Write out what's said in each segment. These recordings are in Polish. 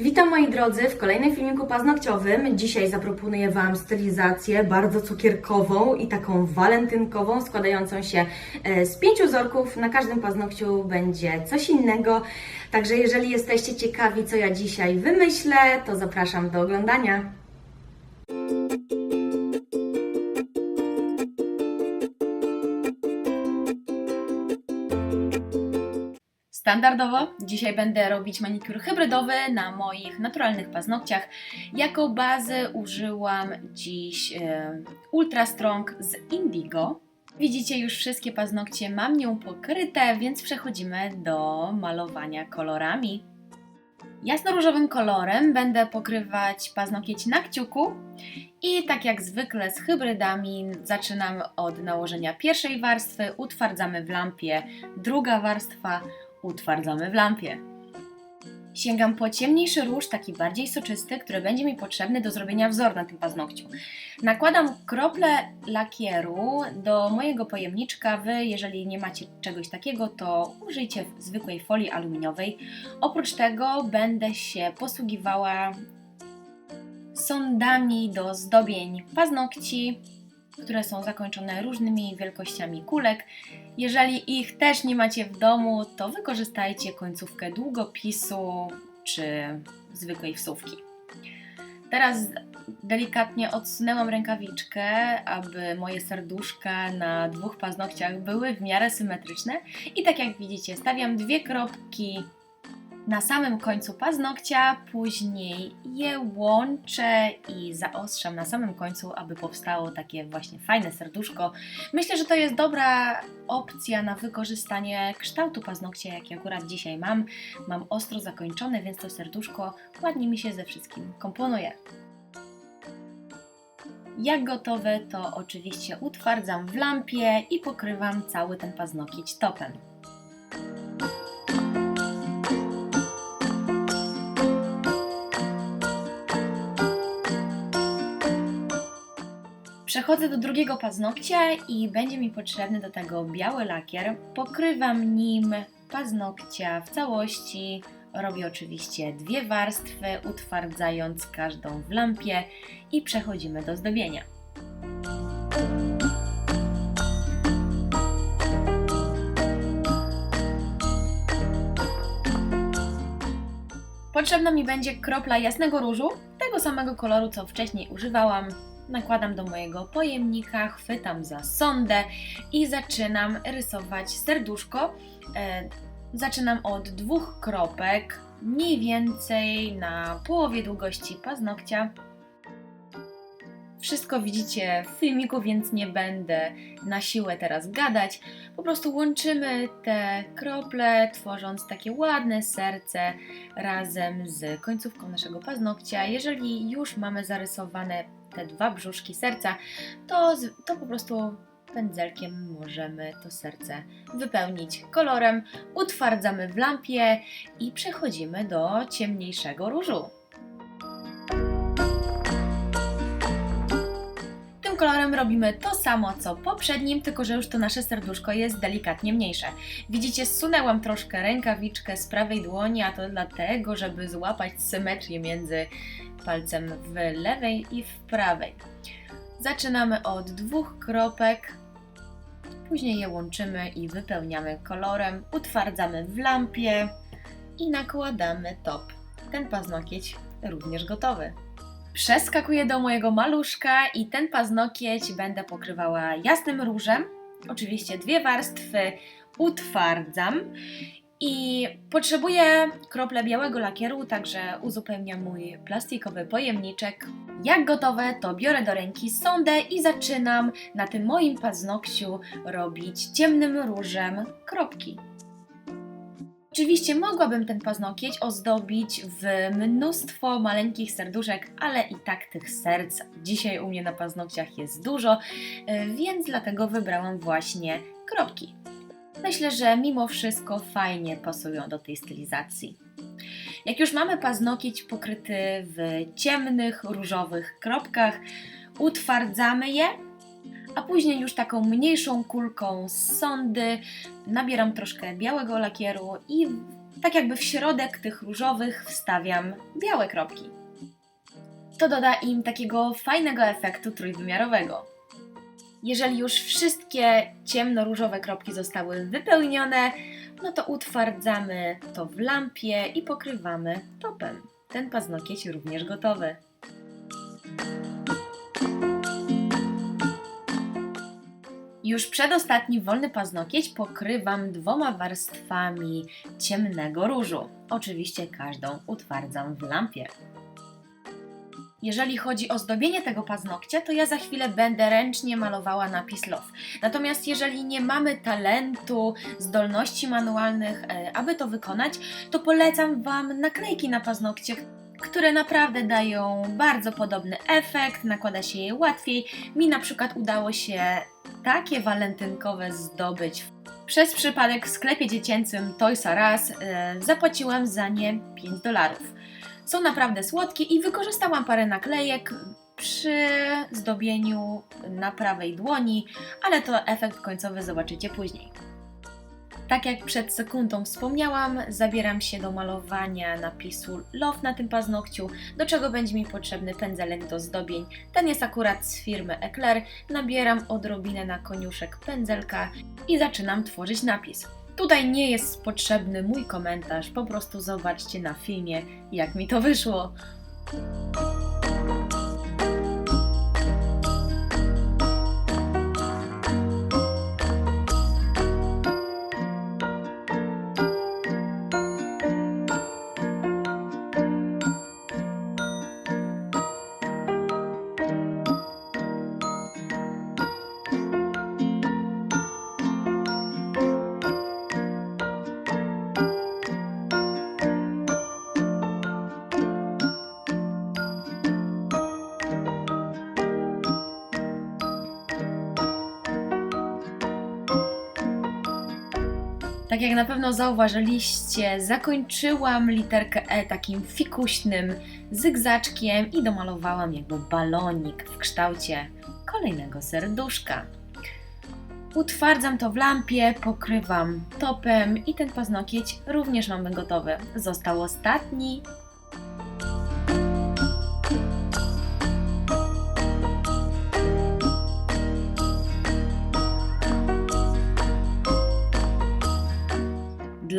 Witam moi drodzy w kolejnym filmiku paznokciowym. Dzisiaj zaproponuję Wam stylizację bardzo cukierkową i taką walentynkową, składającą się e, z pięciu wzorków. Na każdym paznokciu będzie coś innego. Także jeżeli jesteście ciekawi, co ja dzisiaj wymyślę, to zapraszam do oglądania. Standardowo dzisiaj będę robić manikur hybrydowy na moich naturalnych paznokciach. Jako bazy użyłam dziś e, Ultra Strong z Indigo. Widzicie już wszystkie paznokcie mam nią pokryte, więc przechodzimy do malowania kolorami. Jasnoróżowym kolorem będę pokrywać paznokieć na kciuku i tak jak zwykle z hybrydami zaczynamy od nałożenia pierwszej warstwy, utwardzamy w lampie, druga warstwa, utwardzamy w lampie. Sięgam po ciemniejszy róż, taki bardziej soczysty, który będzie mi potrzebny do zrobienia wzoru na tym paznokciu. Nakładam krople lakieru do mojego pojemniczka. Wy, jeżeli nie macie czegoś takiego, to użyjcie zwykłej folii aluminiowej. Oprócz tego będę się posługiwała sondami do zdobień paznokci, które są zakończone różnymi wielkościami kulek. Jeżeli ich też nie macie w domu, to wykorzystajcie końcówkę długopisu czy zwykłej wsówki. Teraz delikatnie odsunęłam rękawiczkę, aby moje serduszka na dwóch paznokciach były w miarę symetryczne. I tak jak widzicie, stawiam dwie kropki na samym końcu paznokcia, później je łączę i zaostrzam na samym końcu, aby powstało takie właśnie fajne serduszko. Myślę, że to jest dobra opcja na wykorzystanie kształtu paznokcia, jaki akurat dzisiaj mam. Mam ostro zakończone, więc to serduszko ładnie mi się ze wszystkim komponuje. Jak gotowe, to oczywiście utwardzam w lampie i pokrywam cały ten paznokieć topem. Przechodzę do drugiego paznokcia i będzie mi potrzebny do tego biały lakier. Pokrywam nim paznokcia w całości. Robię oczywiście dwie warstwy, utwardzając każdą w lampie i przechodzimy do zdobienia. Potrzebna mi będzie kropla jasnego różu, tego samego koloru co wcześniej używałam. Nakładam do mojego pojemnika, chwytam za sondę i zaczynam rysować serduszko. E, zaczynam od dwóch kropek, mniej więcej na połowie długości paznokcia. Wszystko widzicie w filmiku, więc nie będę na siłę teraz gadać. Po prostu łączymy te krople, tworząc takie ładne serce razem z końcówką naszego paznokcia. Jeżeli już mamy zarysowane te dwa brzuszki serca, to, to po prostu pędzelkiem możemy to serce wypełnić kolorem. Utwardzamy w lampie i przechodzimy do ciemniejszego różu. Kolorem robimy to samo co poprzednim, tylko że już to nasze serduszko jest delikatnie mniejsze. Widzicie, zsunęłam troszkę rękawiczkę z prawej dłoni, a to dlatego, żeby złapać symetrię między palcem w lewej i w prawej. Zaczynamy od dwóch kropek, później je łączymy i wypełniamy kolorem, utwardzamy w lampie i nakładamy top. Ten paznokieć również gotowy. Przeskakuję do mojego maluszka i ten paznokieć będę pokrywała jasnym różem. Oczywiście dwie warstwy utwardzam i potrzebuję krople białego lakieru, także uzupełniam mój plastikowy pojemniczek. Jak gotowe, to biorę do ręki sondę i zaczynam na tym moim paznokciu robić ciemnym różem kropki. Oczywiście mogłabym ten paznokieć ozdobić w mnóstwo maleńkich serduszek, ale i tak tych serc dzisiaj u mnie na paznokciach jest dużo, e, więc dlatego wybrałam właśnie kropki. Myślę, że mimo wszystko fajnie pasują do tej stylizacji. Jak już mamy paznokieć pokryty w ciemnych, różowych kropkach, utwardzamy je, a później już taką mniejszą kulką z sondy nabieram troszkę białego lakieru i Tak jakby w środek tych różowych wstawiam białe kropki. To doda im takiego fajnego efektu trójwymiarowego. Jeżeli już wszystkie ciemno-różowe kropki zostały wypełnione, no to utwardzamy to w lampie i pokrywamy topem. Ten paznokieć również gotowy. Już przedostatni wolny paznokieć pokrywam dwoma warstwami ciemnego różu. Oczywiście każdą utwardzam w lampie. Jeżeli chodzi o zdobienie tego paznokcia, to ja za chwilę będę ręcznie malowała napis Love. Natomiast jeżeli nie mamy talentu, zdolności manualnych, e, aby to wykonać, to polecam Wam naklejki na paznokcie, które naprawdę dają bardzo podobny efekt, nakłada się je łatwiej. Mi na przykład udało się takie walentynkowe zdobyć. Przez przypadek w sklepie dziecięcym Toys R Us e, zapłaciłam za nie 5 dolarów. Są naprawdę słodkie i wykorzystałam parę naklejek przy zdobieniu na prawej dłoni, ale to efekt końcowy zobaczycie później. Tak jak przed sekundą wspomniałam, zabieram się do malowania napisu Love na tym paznokciu, do czego będzie mi potrzebny pędzelek do zdobień. Ten jest akurat z firmy Eclair. Nabieram odrobinę na koniuszek pędzelka i zaczynam tworzyć napis. Tutaj nie jest potrzebny mój komentarz, po prostu zobaczcie na filmie, jak mi to wyszło. Tak jak na pewno zauważyliście, zakończyłam literkę E takim fikuśnym zygzaczkiem i domalowałam jakby balonik w kształcie kolejnego serduszka. Utwardzam to w lampie, pokrywam topem i ten paznokieć również mamy gotowy. Został ostatni.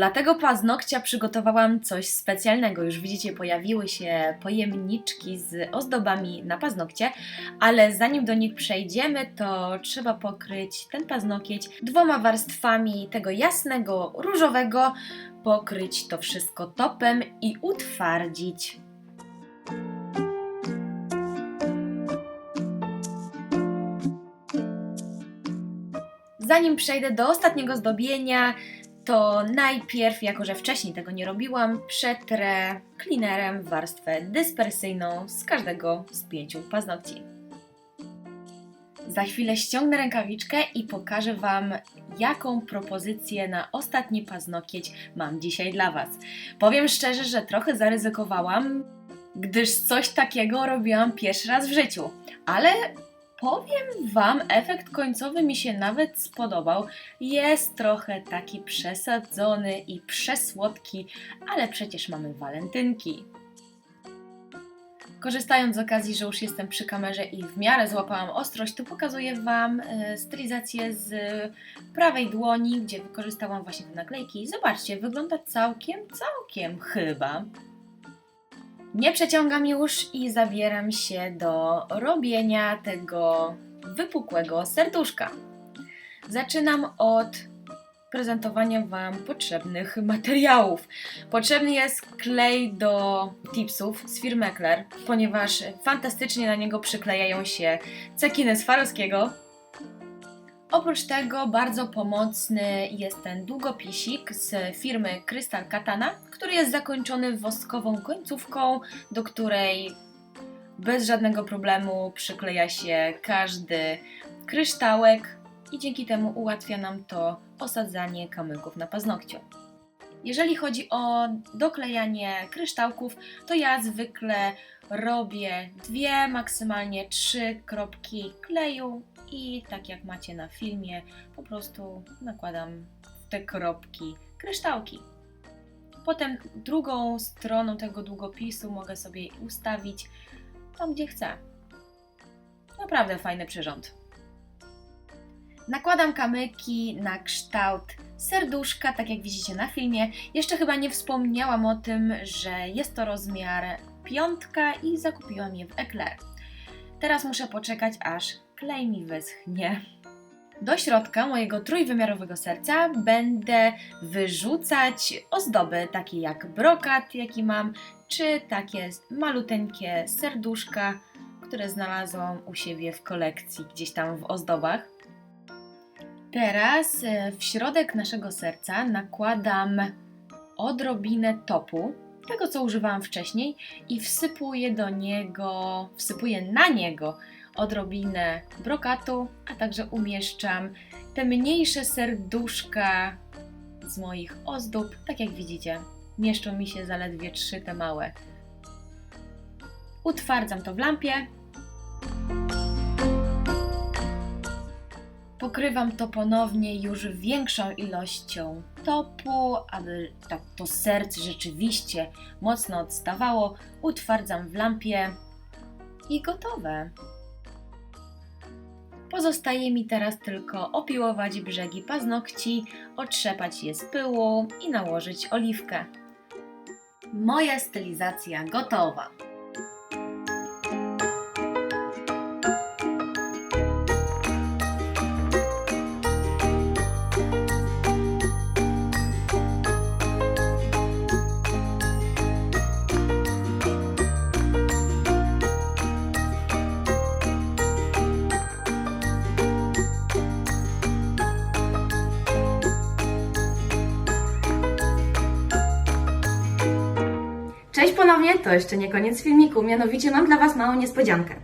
Dla tego paznokcia przygotowałam coś specjalnego. Już widzicie, pojawiły się pojemniczki z ozdobami na paznokcie, ale zanim do nich przejdziemy, to trzeba pokryć ten paznokieć dwoma warstwami tego jasnego, różowego, pokryć to wszystko topem i utwardzić. Zanim przejdę do ostatniego zdobienia, to najpierw, jako że wcześniej tego nie robiłam, przetrę cleanerem warstwę dyspersyjną z każdego z pięciu paznokci. Za chwilę ściągnę rękawiczkę i pokażę Wam, jaką propozycję na ostatni paznokieć mam dzisiaj dla Was. Powiem szczerze, że trochę zaryzykowałam, gdyż coś takiego robiłam pierwszy raz w życiu, ale powiem Wam, efekt końcowy mi się nawet spodobał. Jest trochę taki przesadzony i przesłodki, ale przecież mamy walentynki. Korzystając z okazji, że już jestem przy kamerze i w miarę złapałam ostrość, to pokazuję Wam y, stylizację z prawej dłoni, gdzie wykorzystałam właśnie te naklejki. Zobaczcie, wygląda całkiem, całkiem chyba. Nie przeciągam już i zabieram się do robienia tego wypukłego serduszka. Zaczynam od prezentowania Wam potrzebnych materiałów. Potrzebny jest klej do tipsów z firmy Eclair, ponieważ fantastycznie na niego przyklejają się cekiny z Farowskiego. Oprócz tego bardzo pomocny jest ten długopisik z firmy Crystal Katana, który jest zakończony woskową końcówką, do której bez żadnego problemu przykleja się każdy kryształek i dzięki temu ułatwia nam to osadzanie kamyków na paznokciu. Jeżeli chodzi o doklejanie kryształków, to ja zwykle robię dwie, maksymalnie trzy kropki kleju i tak jak macie na filmie, po prostu nakładam te kropki kryształki. Potem drugą stroną tego długopisu mogę sobie ustawić tam, gdzie chcę. Naprawdę fajny przyrząd. Nakładam kamyki na kształt serduszka, tak jak widzicie na filmie. Jeszcze chyba nie wspomniałam o tym, że jest to rozmiar piątka i zakupiłam je w Eclair. Teraz muszę poczekać, aż klej mi wyschnie. Do środka mojego trójwymiarowego serca będę wyrzucać ozdoby, takie jak brokat, jaki mam, czy takie maluteńkie serduszka, które znalazłam u siebie w kolekcji, gdzieś tam w ozdobach. Teraz e, w środek naszego serca nakładam odrobinę topu, tego co używałam wcześniej, i wsypuję do niego, wsypuję na niego odrobinę brokatu, a także umieszczam te mniejsze serduszka z moich ozdób. Tak jak widzicie, mieszczą mi się zaledwie trzy te małe. Utwardzam to w lampie. Pokrywam to ponownie już większą ilością topu, aby tak to serce rzeczywiście mocno odstawało. Utwardzam w lampie i gotowe. Pozostaje mi teraz tylko opiłować brzegi paznokci, otrzepać je z pyłu i nałożyć oliwkę. Moja stylizacja gotowa. Ponownie, to jeszcze nie koniec filmiku, mianowicie mam dla Was małą niespodziankę.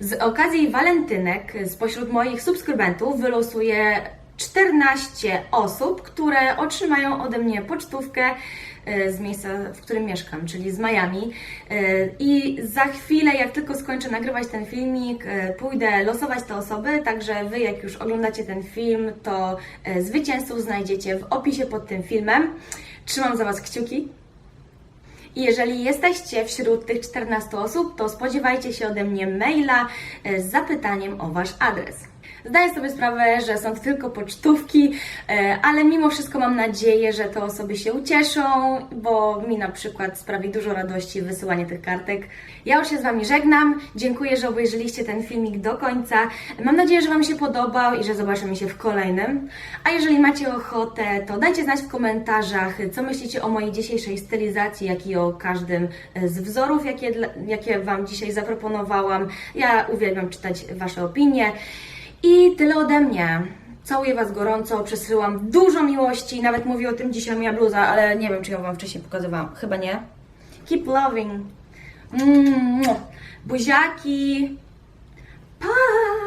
Z okazji walentynek spośród moich subskrybentów wylosuję 14 osób, które otrzymają ode mnie pocztówkę e, z miejsca, w którym mieszkam, czyli z Miami. E, I za chwilę, jak tylko skończę nagrywać ten filmik, e, pójdę losować te osoby, także Wy, jak już oglądacie ten film, to zwycięzców znajdziecie w opisie pod tym filmem. Trzymam za Was kciuki. I jeżeli jesteście wśród tych 14 osób, to spodziewajcie się ode mnie maila e, z zapytaniem o Wasz adres. Zdaję sobie sprawę, że są to tylko pocztówki, e, ale mimo wszystko mam nadzieję, że te osoby się ucieszą, bo mi na przykład sprawi dużo radości wysyłanie tych kartek. Ja już się z Wami żegnam. Dziękuję, że obejrzeliście ten filmik do końca. Mam nadzieję, że Wam się podobał i że zobaczymy się w kolejnym. A jeżeli macie ochotę, to dajcie znać w komentarzach, co myślicie o mojej dzisiejszej stylizacji, jak i o każdym e, z wzorów, jakie, jakie Wam dzisiaj zaproponowałam. Ja uwielbiam czytać Wasze opinie. I tyle ode mnie. Całuję Was gorąco, przesyłam dużo miłości. Nawet mówi o tym dzisiaj moja bluza, ale nie wiem, czy ją Wam wcześniej pokazywałam. Chyba nie. Keep loving. Mm, buziaki. Pa!